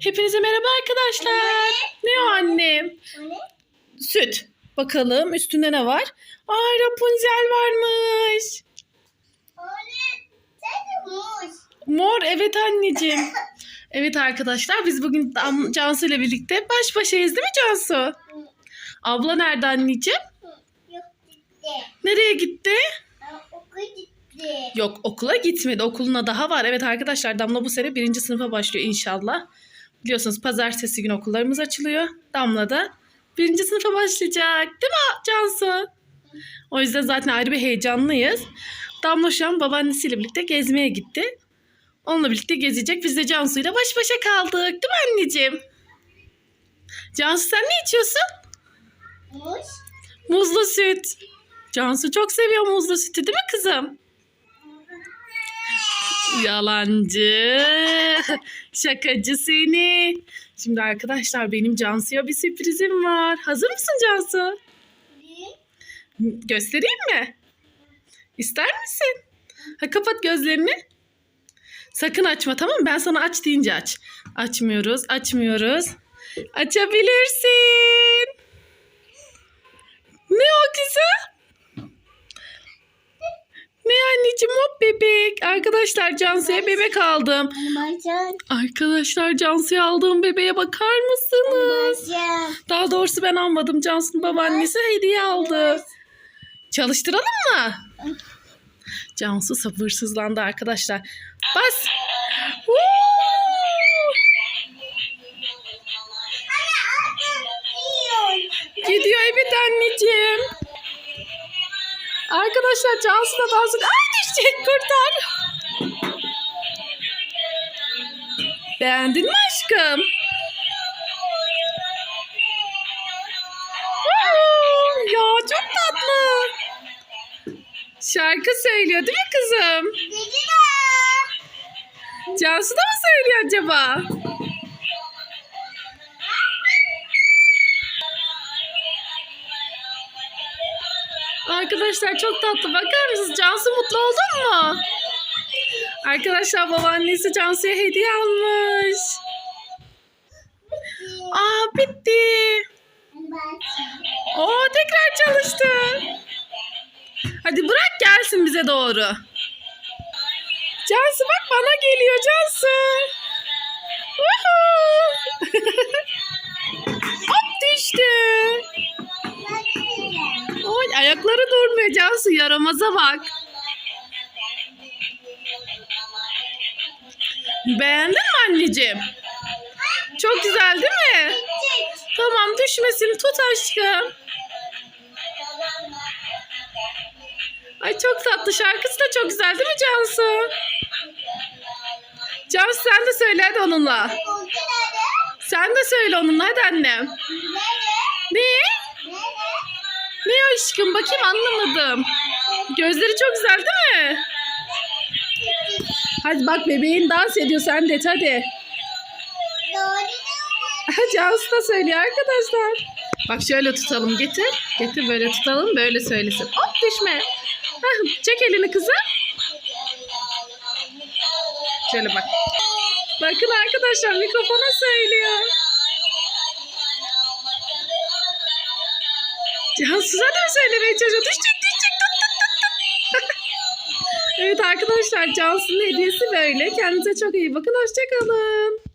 Hepinize merhaba arkadaşlar. Ne o annem? Süt. Bakalım üstünde ne var? Aa Rapunzel varmış. Sen de. Mor evet anneciğim. Evet arkadaşlar biz bugün Cansu ile birlikte baş başayız değil mi Cansu? Abla nerede anneciğim? Yok gitti. Nereye gitti? Aa, Okul gitti. Yok okula gitmedi. Okuluna daha var. Evet arkadaşlar Damla bu sene birinci sınıfa başlıyor inşallah. Biliyorsunuz pazartesi günü okullarımız açılıyor. Damla da birinci sınıfa başlayacak. Değil mi Cansu? O yüzden zaten ayrı bir heyecanlıyız. Damla şu an babaannesiyle birlikte gezmeye gitti. Onunla birlikte gezecek. Biz de Cansu'yla baş başa kaldık. Değil mi anneciğim? Cansu sen ne içiyorsun? Muz. Muzlu süt. Cansu çok seviyor muzlu sütü değil mi kızım? Yalancı. Şakacı seni. Şimdi arkadaşlar benim Cansu'ya bir sürprizim var. Hazır mısın Cansu? Göstereyim mi? İster misin? Ha, kapat gözlerini. Sakın açma tamam mı? Ben sana aç deyince aç. Açmıyoruz, açmıyoruz. Açabilirsin. Ne o kızım? Ne anneciğim o bebek. Arkadaşlar Cansu'ya bebek aldım. Arkadaşlar Cansu'ya aldığım bebeğe bakar mısınız? Daha doğrusu ben almadım. Cansu'nun babaannesi hediye aldı. Çalıştıralım mı? Cansu sabırsızlandı arkadaşlar. Bas. Gidiyor evet anneciğim. Arkadaşlar Cansu da dans ediyor. Ay düşecek kurtar. Beğendin mi aşkım? Ya çok tatlı. Şarkı söylüyor değil mi kızım? Cansu da mı söylüyor acaba? Arkadaşlar çok tatlı. Bakar mısınız? Cansu mutlu oldun mu? Arkadaşlar babaannesi Cansu'ya hediye almış. Aa bitti. Oo tekrar çalıştı. Hadi bırak gelsin bize doğru. Cansu bak bana geliyor Cansu. Woohoo! Cansu yaramaza bak. Beğendin mi anneciğim? Çok güzel değil mi? Tamam düşmesin tut aşkım. Ay çok tatlı şarkısı da çok güzel değil mi Cansu? Cansu sen de söyle hadi onunla. Sen de söyle onunla hadi annem. Ne? Ne aşkım bakayım anlamadım. Gözleri çok güzel değil mi? Hadi bak bebeğin dans ediyor sen de et, hadi. Cansu da söylüyor arkadaşlar. Bak şöyle tutalım getir. Getir böyle tutalım böyle söylesin. Hop düşme. Heh, çek elini kızım. Şöyle bak. Bakın arkadaşlar mikrofona söylüyor. Cansu zaten söylemeye çalışıyor. Düşecek düşecek tut tut tut tut. evet arkadaşlar Cansu'nun hediyesi böyle. Kendinize çok iyi bakın. Hoşçakalın.